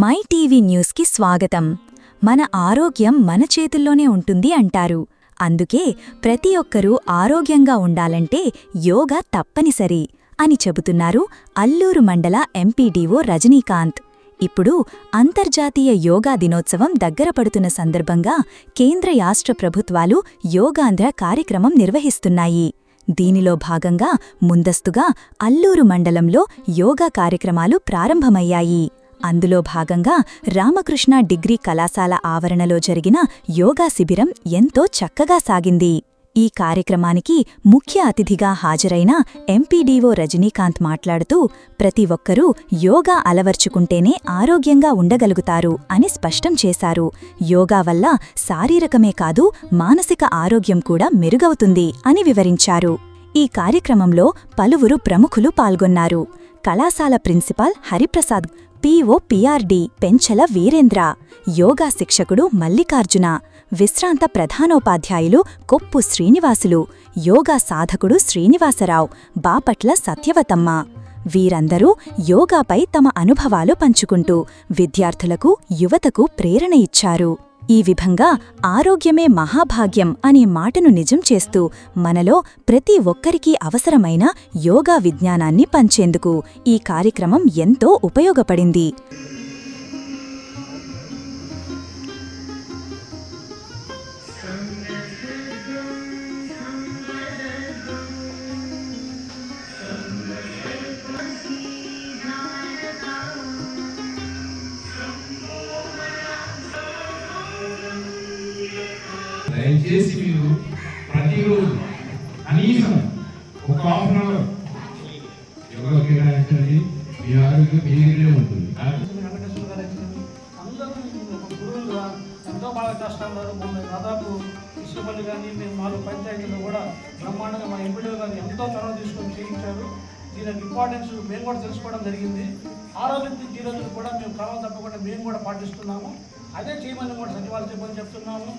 My TV న్యూస్కి స్వాగతం. మన ఆరోగ్యం మన చేతుల్లోనే ఉంటుంది అంటారు. అందుకే ప్రతి ఒక్కరూ ఆరోగ్యంగా ఉండాలంటే యోగా తప్పనిసరి అని చెబుతున్నారు అల్లూరు మండల ఎంపీడీఓ రజనీకాంత్. ఇప్పుడు అంతర్జాతీయ యోగా దినోత్సవం దగ్గర పడుతున్న సందర్భంగా కేంద్ర రాష్ట్ర ప్రభుత్వాలు యోగాంధ్ర కార్యక్రమం నిర్వహిస్తున్నాయి. దీనిలో భాగంగా ముందస్తుగా అల్లూరు మండలంలో యోగా కార్యక్రమాలు ప్రారంభమయ్యాయి. అందులో భాగంగా రామకృష్ణ డిగ్రీ కళాశాల ఆవరణలో జరిగిన యోగా శిబిరం ఎంతో చక్కగా సాగింది. ఈ కార్యక్రమానికి ముఖ్య అతిథిగా హాజరైన ఎంపీడీఓ రజనీకాంత్ మాట్లాడుతూ ప్రతి ఒక్కరూ యోగా అలవర్చుకుంటేనే ఆరోగ్యంగా ఉండగలుగుతారు అని స్పష్టం చేశారు. యోగా వల్ల శారీరకమే కాదు మానసిక ఆరోగ్యం కూడా మెరుగవుతుంది అని వివరించారు. ఈ కార్యక్రమంలో పలువురు ప్రముఖులు పాల్గొన్నారు. కళాశాల principal Hariprasad PO PRD Penchala Virendra yoga శిక్షకుడు Mallikarjuna విశ్రాంత ప్రధానోపాధ్యాయులు కొప్పు శ్రీనివాసులు యోగా సాధకుడు శ్రీనివాసరావు బాపట్ల సత్యవతమ్మ. వీరందరూ యోగాపై తమ అనుభవాలు పంచుకుంటూ విద్యార్థులకు యువతకు ప్రేరణ ఇచ్చారు. ఈ విధంగా ఆరోగ్యమే మహాభాగ్యం అనే మాటను నిజం చేస్తూ మనలో ప్రతి ఒక్కరికీ అవసరమైన యోగా విజ్ఞానాన్ని పంచేందుకు ఈ కార్యక్రమం ఎంతో ఉపయోగపడింది. దయచేసి మీరు ప్రతిరోజు కనీసం ఒక హాఫ్ అన్ అవర్ యోగా కేటాయించండి. మీ ఆరోగ్యం మీరే ఉంటుంది. వెంకటేశ్వర అందరూ ఎంతో బాగా చేస్తున్నారు. మొన్న దాదాపు ఇసుకపల్లి కానీ మేము నాలుగు పంచాయతీలో కూడా బ్రహ్మాండంగా మా ఎంపీడీలు కానీ ఎంతో చొరవ తీసుకొని చేయించారు. దీనికి ఇంపార్టెన్స్ మేము కూడా తెలుసుకోవడం జరిగింది. ఆరోగ్యం ఈ రోజు కూడా మేము క్రమం తప్పకుండా మేము కూడా పాటిస్తున్నాము. అదే చేయమని కూడా సచివాలయ చెప్పని చెప్తున్నాము.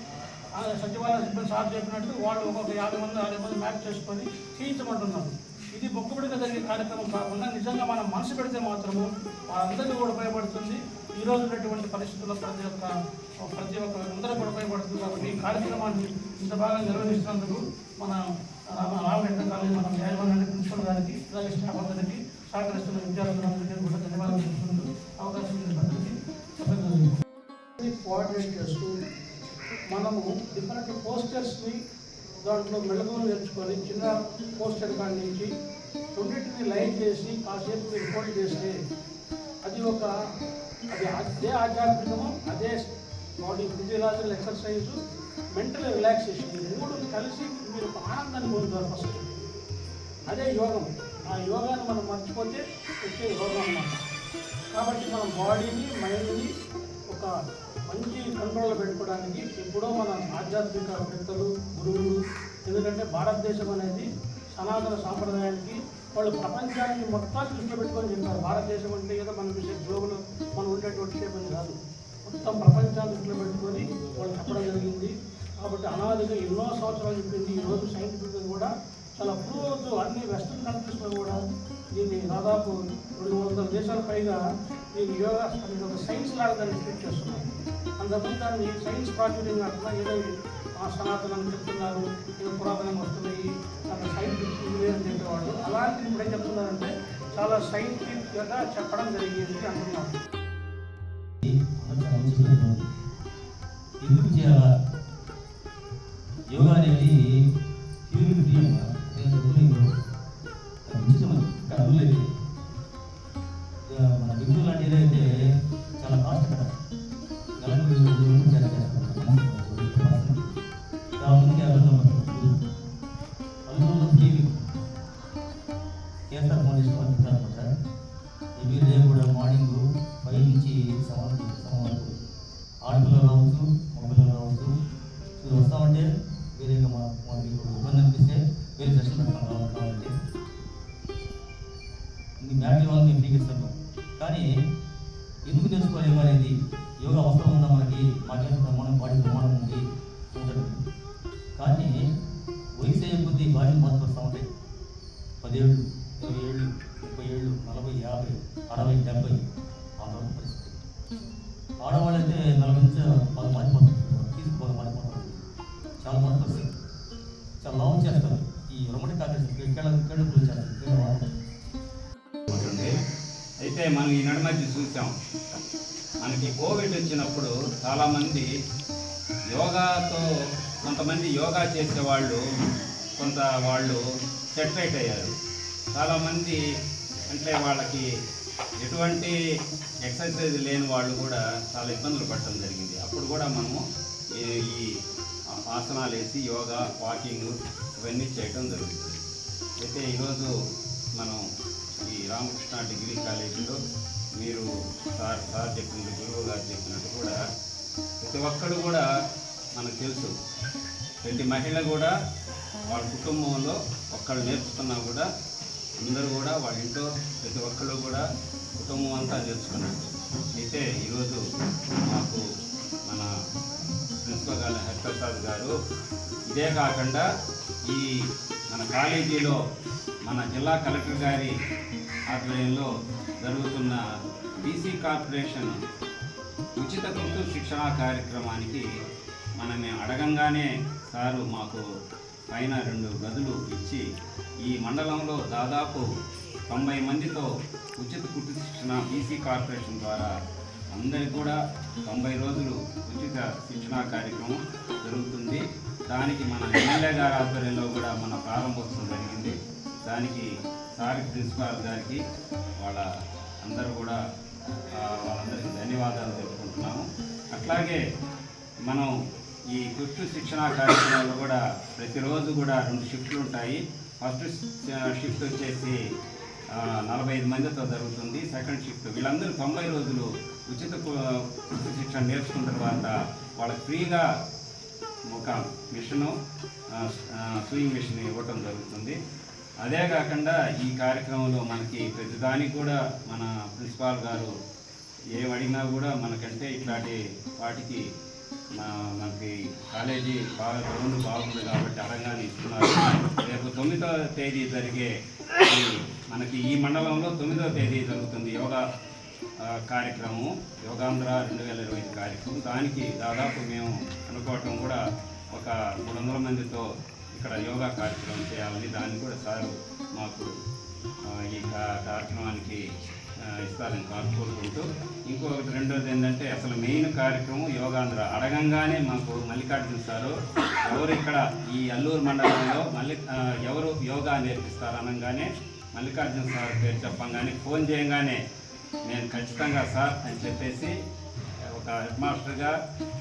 సచివాలయ సిబ్బంది సార్ చెప్పినట్టు వాళ్ళు ఒక్కొక్క యాభై మంది అరవై మంది మ్యాప్ చేసుకొని చేయించమంటున్నారు ఇది మొక్కుబడిగా జరిగే కార్యక్రమం కాకుండా నిజంగా మనం మనసు పెడితే మాత్రము వాళ్ళందరికీ కూడా ఉపయోగపడుతుంది. ఈ రోజు ఉన్నటువంటి పరిస్థితుల్లో ప్రతి ఒక్క ప్రతి ఒక్క అందరూ కూడా ఉపయోగపడుతుంది కాబట్టి ఈ కార్యక్రమాన్ని ఇంత బాగా నిర్వహిస్తున్నందుకు మన రామ- రామకృష్ణ కాలేజీ మన యాజమాన్యానికి ప్రిన్సిపల్ గారికి అలాగే స్టాఫ్ అందరికీ సహకరిస్తున్న విద్యార్థులందరికీ కూడా ధన్యవాదాలు తెలుపుకుంటూ అవకాశం కోఆర్డినేట్ చేస్తూ మనము డిఫరెంట్ పోస్టర్స్ని దాంట్లో మెళకువలు నేర్చుకొని చిన్న పోస్టర్ కాడి నుంచి రెండింటిని లైన్ చేసి కాసేపు మీరు ఫోల్డ్ చేస్తే అది ఒక అది అదే ఆధ్యాత్మికము అదే body physiological exercise mental relaxation ఈ మూడు కలిసి మీరు ఒక ఆనందాన్ని పొందుతారు ఫస్ట్ అదే యోగం. ఆ యోగాన్ని మనం మర్చిపోతే వచ్చే యోగం అన్నమాట. కాబట్టి మనం బాడీని మైండ్ని ఒక మంచి కంట్రోల్లో పెట్టుకోవడానికి ఎప్పుడో మన ఆధ్యాత్మిక పెద్దలు గురువులు ఎందుకంటే భారతదేశం అనేది సనాతన సాంప్రదాయానికి వాళ్ళు ప్రపంచాన్ని మొత్తాన్ని దృష్టిలో పెట్టుకొని చెప్పారు భారతదేశం అంటే ఏదో మన విషయం గ్లోబల్ మనం ఉండేటువంటి షేప్ అని కాదు. మొత్తం ప్రపంచాన్ని దృష్టిలో పెట్టుకొని వాళ్ళు చెప్పడం జరిగింది. కాబట్టి అనాదిగా ఎన్నో సంవత్సరాలు చెప్పింది. ఈరోజు సైంటిఫిక్గా కూడా చాలా ప్రూవ్ అన్ని వెస్ట్రన్ కంట్రీస్లో కూడా దీన్ని దాదాపు రెండు వందల దేశాల పైగా దీన్ని యోగా అనేది ఒక సైన్స్ లాగా దాన్ని ట్రీట్ చేస్తున్నారు. అందుకని దాన్ని సైన్స్ ప్రాచుర్యం కాకుండా ఏదో మా సనాతనం చెప్తున్నారు ఏదో పురాతనం వస్తున్నాయి అక్కడ సైంటిఫిక్ ఇవే అని చెప్పేవాడు అలాంటివి ఇప్పుడు ఏం చెప్తున్నారంటే చాలా సైంటిఫిక్గా చెప్పడం జరిగింది అంటున్నారు. ఎందుకు చేయాలా యోగా అనేది వస్తామంటే వేరే మా మా మీకు ఇబ్బంది అనిపిస్తే వేరే సెషన్ పెడతాం రావాలి కావాలంటే ఈ మ్యాట్ల మేము ఫ్రీగా ఇస్తాం. కానీ ఎందుకు తెలుసుకోలేము అనేది యోగా అవసరం ఉందా మనకి? మాకేం ప్రమాణం బాడీ ప్రమాణం ఉంది ఉంటుంది కానీ వయసు అయ్యే కొద్దీ బాడీని మార్పు వస్తూ ఉంటాయి పదేళ్ళు. అయితే మనం ఈ నడుమధ్య చూసాం. మనకి కోవిడ్ వచ్చినప్పుడు చాలామంది యోగాతో కొంతమంది యోగా చేసేవాళ్ళు కొంత వాళ్ళు సెటరేట్ అయ్యారు. చాలామంది అంటే వాళ్ళకి ఎటువంటి ఎక్సర్సైజ్ లేని వాళ్ళు కూడా చాలా ఇబ్బందులు పడటం జరిగింది. అప్పుడు కూడా మనము ఈ- ఈ ఆసనాలు వేసి యోగా వాకింగ్ ఇవన్నీ చేయటం జరుగుతుంది. అయితే ఈరోజు మనం ఈ రామకృష్ణ డిగ్రీ కాలేజీలో మీరు సార్ సార్ చెప్పినట్టు గురువు గారు చెప్పినట్టు కూడా ప్రతి ఒక్కడు కూడా మనకు తెలుసు. ప్రతి మహిళ కూడా వాళ్ళ కుటుంబంలో ఒక్కళ్ళు నేర్చుకున్నా కూడా అందరూ కూడా వాళ్ళ ఇంట్లో ప్రతి ఒక్కళ్ళు కూడా కుటుంబం అంతా నేర్చుకున్నారు. అయితే ఈరోజు మాకు మన ప్రిన్సిపల్ గారు హరిప్రసాద్ గారు ఇదే కాకుండా ఈ మన కాలేజీలో మన జిల్లా కలెక్టర్ గారి ఆధ్వర్యంలో జరుగుతున్న బీసీ కార్పొరేషన్ ఉచిత గుర్తు శిక్షణ కార్యక్రమానికి మనం అడగంగానే సారు మాకు పైన రెండు గదులు ఇచ్చి ఈ మండలంలో దాదాపు తొంభై మందితో ఉచిత కుట్టు శిక్షణ బీసీ కార్పొరేషన్ ద్వారా అందరికి కూడా తొంభై రోజులు ఉచిత శిక్షణ కార్యక్రమం జరుగుతుంది. దానికి మన ఎమ్మెల్యే గారి ఆధ్వర్యంలో కూడా మన ప్రారంభోత్సవం జరిగింది. దానికి సార్ ప్రిన్సిపాల్ గారికి వాళ్ళ అందరూ కూడా వాళ్ళందరికీ ధన్యవాదాలు తెలుపుకుంటున్నాము. అట్లాగే మనం ఈ కుట్టు శిక్షణా కార్యక్రమాలు కూడా ప్రతిరోజు కూడా రెండు షిఫ్ట్లు ఉంటాయి. ఫస్ట్ షిఫ్ట్ వచ్చేసి నలభై ఐదు మందితో జరుగుతుంది. సెకండ్ షిఫ్ట్ వీళ్ళందరూ తొంభై రోజులు ఉచిత కు- శిక్షణ నేర్చుకున్న తర్వాత వాళ్ళకి ఫ్రీగా ఒక మిషను సూయింగ్ మిషన్ ఇవ్వటం జరుగుతుంది. అదే కాకుండా ఈ కార్యక్రమంలో మనకి ప్రతిదానికి కూడా మన ప్రిన్సిపాల్ గారు ఏమడిగినా అడిగినా కూడా మనకంటే ఇట్లాంటి వాటికి మనకి కాలేజీ బాగా గ్రౌండ్ బాగుంది కాబట్టి అడగానే ఇస్తున్నారు. రేపు తొమ్మిదో తేదీ జరిగే మనకి ఈ మండలంలో తొమ్మిదో తేదీ జరుగుతుంది యోగా కార్యక్రమం. యోగాంధ్ర రెండు వేల ఇరవై ఐదు కార్యక్రమం. దానికి దాదాపు మేము అనుకోవటం కూడా ఒక మూడు వందల మందితో ఇక్కడ యోగా కార్యక్రమం చేయాలని దాన్ని కూడా సారు మాకు ఈ కార్యక్రమానికి ఇస్తారని కోరుకుంటూ ఇంకొకటి రెండోది ఏంటంటే అసలు మెయిన్ కార్యక్రమం యోగాంధ్ర. అడగంగానే మాకు మల్లికార్జున సారు ఎవరు ఇక్కడ ఈ అల్లూరు మండలంలో మల్లి ఎవరు యోగా నేర్పిస్తారు అనగానే మల్లికార్జున సార్ పేరు చెప్పంగానే ఫోన్ చేయగానే నేను ఖచ్చితంగా సార్ అని చెప్పేసి ఒక హెడ్ మాస్టర్గా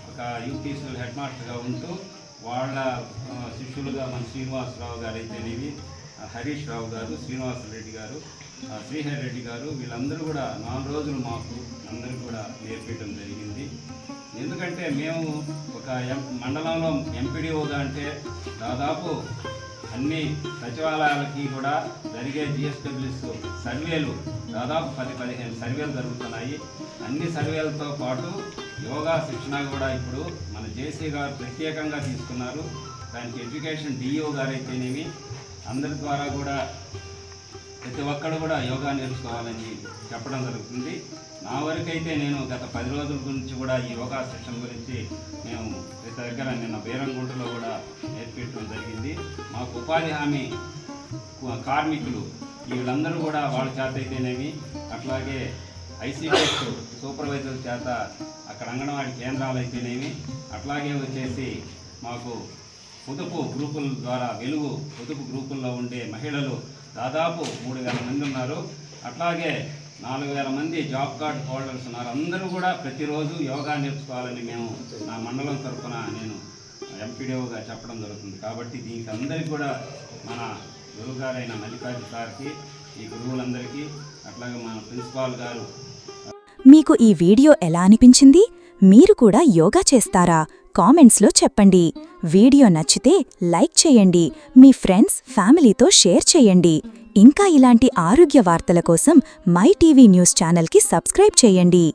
ఒక యూపీ స్కూల్ హెడ్ మాస్టర్గా ఉంటూ వాళ్ళ శిష్యులుగా మన శ్రీనివాసరావు గారు అయితేనేవి హరీష్ రావు గారు శ్రీనివాసరెడ్డి గారు శ్రీహరి రెడ్డి గారు వీళ్ళందరూ కూడా నాలుగు రోజులు మాకు అందరూ కూడా నేర్పించడం జరిగింది. ఎందుకంటే మేము ఒక ఎం మండలంలో ఎంపీడీఓగా అంటే దాదాపు అన్ని సచివాలయాలకి కూడా జరిగే జిఎస్డబ్ల్యూస్ సర్వేలు దాదాపు పది పదిహేను సర్వేలు జరుగుతున్నాయి. అన్ని సర్వేలతో పాటు యోగా శిక్షణ కూడా ఇప్పుడు మన జేసీ గారు ప్రత్యేకంగా తీసుకున్నారు. దానికి ఎడ్యుకేషన్ డిఓ గారు అయితేనేమి అందరి ద్వారా కూడా ప్రతి ఒక్కరు కూడా యోగా నేర్చుకోవాలని చెప్పడం జరుగుతుంది. నా వరకైతే నేను గత పది రోజుల గురించి కూడా ఈ యోగా శిక్షణ గురించి మేము ప్రతి దగ్గర నిన్న బీరంగుంటలో కూడా నేర్పించడం జరిగింది. మాకు ఉపాధి హామీ కార్మికులు వీళ్ళందరూ కూడా వాళ్ళ చేత అయితేనేమి అట్లాగే ఐసీడీఎస్ సూపర్వైజర్ చేత అక్కడ అంగన్వాడీ కేంద్రాలు అయితేనేమి అట్లాగే వచ్చేసి మాకు పొదుపు గ్రూపుల ద్వారా వెలుగు పొదుపు గ్రూపుల్లో ఉండే మహిళలు దాదాపు మూడు వేల మంది ఉన్నారు. అట్లాగే నాలుగు వేల మంది జాబ్ కార్డ్ హోల్డర్స్ ఉన్నారు. అందరూ కూడా ప్రతిరోజు యోగా నేర్చుకోవాలని మేము నా మండలం తరఫున నేను ఎంపీడీఓగా చెప్పడం జరుగుతుంది. కాబట్టి దీనికి అందరికీ కూడా మన గురువు గారైన మల్లికార్జున సార్కి ఈ గురువులందరికీ అట్లాగే మన ప్రిన్సిపాల్ గారు. మీకు ఈ వీడియో ఎలా అనిపించింది? మీరు కూడా యోగా చేస్తారా? కామెంట్స్లో చెప్పండి. వీడియో నచ్చితే లైక్ చేయండి. మీ ఫ్రెండ్స్ ఫ్యామిలీతో షేర్ చేయండి. ఇంకా ఇలాంటి ఆరోగ్య వార్తల కోసం మై టీవీ న్యూస్ ఛానల్కి సబ్స్క్రైబ్ చేయండి.